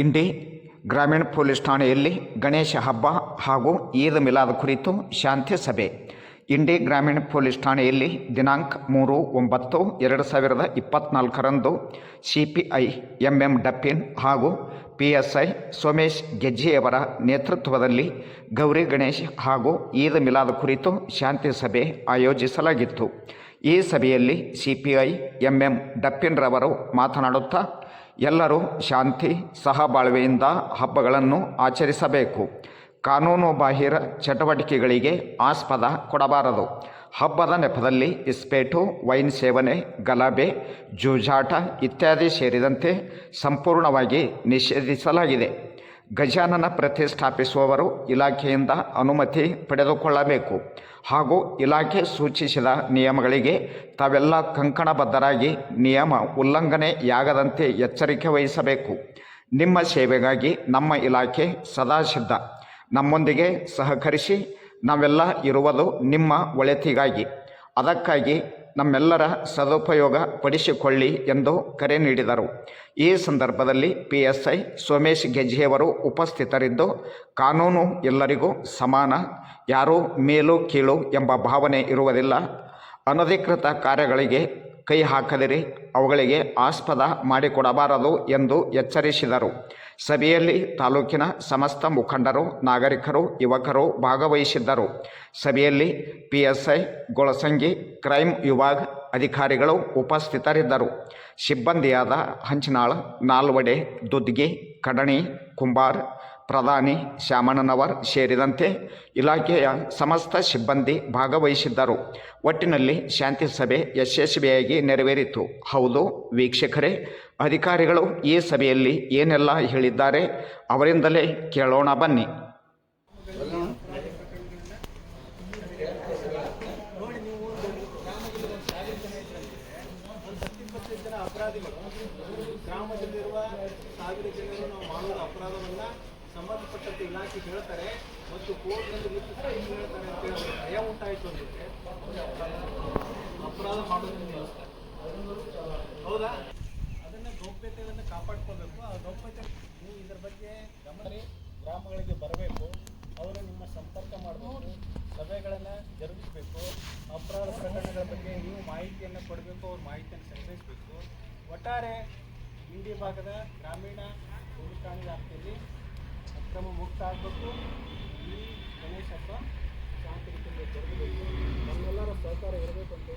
ಇಂಡಿ ಗ್ರಾಮೀಣ ಪೊಲೀಸ್ ಠಾಣೆಯಲ್ಲಿ ಗಣೇಶ ಹಬ್ಬ ಹಾಗೂ ಈದ್ ಮಿಲಾದ್ ಕುರಿತು ಶಾಂತಿ ಸಭೆ. ಇಂಡಿ ಗ್ರಾಮೀಣ ಪೊಲೀಸ್ ಠಾಣೆಯಲ್ಲಿ ದಿನಾಂಕ ಮೂರು ಒಂಬತ್ತು ಎರಡು ಸಾವಿರದ ಇಪ್ಪತ್ತ್ನಾಲ್ಕರಂದು C P I M M Dappin ಹಾಗೂ ಪಿ ಎಸ್ ಐ ಸೋಮೇಶ್ ಗೆಜ್ಜೆಯವರ ನೇತೃತ್ವದಲ್ಲಿ ಗೌರಿ ಗಣೇಶ್ ಹಾಗೂ ಈದ್ ಮಿಲಾದ್ ಕುರಿತು ಶಾಂತಿ ಸಭೆ ಆಯೋಜಿಸಲಾಗಿತ್ತು. ಈ ಸಭೆಯಲ್ಲಿ C P I M M ಡಪ್ಪಿನ್ರವರು ಮಾತನಾಡುತ್ತಾ ಎಲ್ಲರೂ ಶಾಂತಿ, ಸಹಬಾಳ್ವೆಯಿಂದ ಹಬ್ಬಗಳನ್ನು ಆಚರಿಸಬೇಕು. ಕಾನೂನು ಬಾಹಿರ ಚಟುವಟಿಕೆಗಳಿಗೆ ಆಸ್ಪದ ಕೊಡಬಾರದು. ಹಬ್ಬದ ನೆಪದಲ್ಲಿ ಇಸ್ಪೇಟು ವೈನ್ ಸೇವನೆ, ಗಲಭೆ, ಜೂಜಾಟ ಇತ್ಯಾದಿ ಸೇರಿದಂತೆ ಸಂಪೂರ್ಣವಾಗಿ ನಿಷೇಧಿಸಲಾಗಿದೆ. ಗಜಾನನ ಪ್ರತಿಷ್ಠಾಪಿಸುವವರು ಇಲಾಖೆಯಿಂದ ಅನುಮತಿ ಪಡೆದುಕೊಳ್ಳಬೇಕು. ಹಾಗೂ ಇಲಾಖೆ ಸೂಚಿಸಿದ ನಿಯಮಗಳಿಗೆ ತಾವೆಲ್ಲ ಕಂಕಣಬದ್ಧರಾಗಿ ನಿಯಮ ಉಲ್ಲಂಘನೆಯಾಗದಂತೆ ಎಚ್ಚರಿಕೆ ವಹಿಸಬೇಕು. ನಿಮ್ಮ ಸೇವೆಗಾಗಿ ನಮ್ಮ ಇಲಾಖೆ ಸದಾ ಸಿದ್ಧ. ನಮ್ಮೊಂದಿಗೆ ಸಹಕರಿಸಿ ನಾವೆಲ್ಲ ಇರುವುದು ನಿಮ್ಮ ಒಳಿತಿಗಾಗಿ. ಅದಕ್ಕಾಗಿ ನಮ್ಮೆಲ್ಲರ ಸದುಪಯೋಗ ಪಡಿಸಿಕೊಳ್ಳಿ ಎಂದು ಕರೆ ನೀಡಿದರು. ಈ ಸಂದರ್ಭದಲ್ಲಿ ಪಿ ಎಸ್ ಐ ಸೋಮೇಶ್ ಗೆಜ್ಜೆಯವರು ಉಪಸ್ಥಿತರಿದ್ದು, ಕಾನೂನು ಎಲ್ಲರಿಗೂ ಸಮಾನ, ಯಾರೂ ಮೇಲು ಕೀಳು ಎಂಬ ಭಾವನೆ ಇರುವುದಿಲ್ಲ. ಅನಧಿಕೃತ ಕಾರ್ಯಗಳಿಗೆ ಕೈ ಹಾಕದಿರಿ, ಅವುಗಳಿಗೆ ಆಸ್ಪದ ಮಾಡಿಕೊಡಬಾರದು ಎಂದು ಎಚ್ಚರಿಸಿದರು. ಸಭೆಯಲ್ಲಿ ತಾಲೂಕಿನ ಸಮಸ್ತ ಮುಖಂಡರು, ನಾಗರಿಕರು, ಯುವಕರು ಭಾಗವಹಿಸಿದ್ದರು. ಸಭೆಯಲ್ಲಿ ಪಿಎಸ್ಐ, ಗೊಳಸಂಗಿ ಕ್ರೈಮ್ ವಿಭಾಗ ಅಧಿಕಾರಿಗಳು ಉಪಸ್ಥಿತರಿದ್ದರು. ಸಿಬ್ಬಂದಿಯಾದ ಹಂಚನಾಳ್, ನಾಲ್ವಡೆ, ದುದ್ಗಿ, ಕಡಣಿ, ಕುಂಬಾರ್ ಪ್ರಧಾನಿ ಶ್ಯಾಮಣ್ಣನವರ್ ಸೇರಿದಂತೆ ಇಲಾಖೆಯ ಸಮಸ್ತ ಸಿಬ್ಬಂದಿ ಭಾಗವಹಿಸಿದ್ದರು. ಒಟ್ಟಿನಲ್ಲಿ ಶಾಂತಿ ಸಭೆ ಯಶಸ್ವಿಯಾಗಿ ನೆರವೇರಿತು. ಹೌದು ವೀಕ್ಷಕರೇ, ಅಧಿಕಾರಿಗಳು ಈ ಸಭೆಯಲ್ಲಿ ಏನೆಲ್ಲ ಹೇಳಿದ್ದಾರೆ ಅವರಿಂದಲೇ ಕೇಳೋಣ ಬನ್ನಿ. ಅಪರಾಧಿಗಳು ಗ್ರಾಮದಲ್ಲಿರುವ ಸಾವಿರ ಜನರು ನಾವು ಮಾಡುವ ಅಪರಾಧವನ್ನ ಸಂಬಂಧಪಟ್ಟಂತೆ ಇಲಾಖೆ ಹೇಳ್ತಾರೆ ಮತ್ತು ಕೋರ್ಟ್ನಲ್ಲಿ ಸಹಿ ಹೇಳ್ತಾರೆ ಅಂತ ಹೇಳಿ ಭಯ ಉಂಟಾಯಿತು ಅಂದರೆ ಅಪರಾಧ ಮಾಡೋದನ್ನು ನಿಲ್ಲಿಸ್ತಾರೆ ಹೌದಾ? ಅದನ್ನು ಗೌಪ್ಯತೆಯನ್ನು ಕಾಪಾಡ್ಕೋಬೇಕು. ಆ ಗೌಪ್ಯತೆ ನೀವು ಇದರ ಬಗ್ಗೆ ಗಮನ ಗ್ರಾಮಗಳಿಗೆ ಬರಬೇಕು. ಅವರು ನಿಮ್ಮ ಸಂಪರ್ಕ ಮಾಡಬೇಕು. ಸಭೆಗಳನ್ನು ಜರುಗಿಸಬೇಕು. ಅಪರಾಧ ಪ್ರಕರಣಗಳ ಬಗ್ಗೆ ನೀವು ಮಾಹಿತಿಯನ್ನು ಕೊಡಬೇಕು, ಅವ್ರ ಮಾಹಿತಿಯನ್ನು ಸಂಗ್ರಹಿಸಬೇಕು. ಒಟ್ಟಾರೆ ಇಂಡಿ ಭಾಗದ ಗ್ರಾಮೀಣ ಠಾಣೆ ವ್ಯಾಪ್ತಿಯಲ್ಲಿ ಅಕ್ರಮ ಮುಕ್ತ ಆಗಬೇಕು. ಈ ಗಣೇಶ ಹಬ್ಬ ಶಾಂತಿ ರೀತಿಯಲ್ಲಿ ಜರುಗಬೇಕು ನಮ್ಮೆಲ್ಲರ ಸಹಕಾರ ಇರಬೇಕು ಅಂತ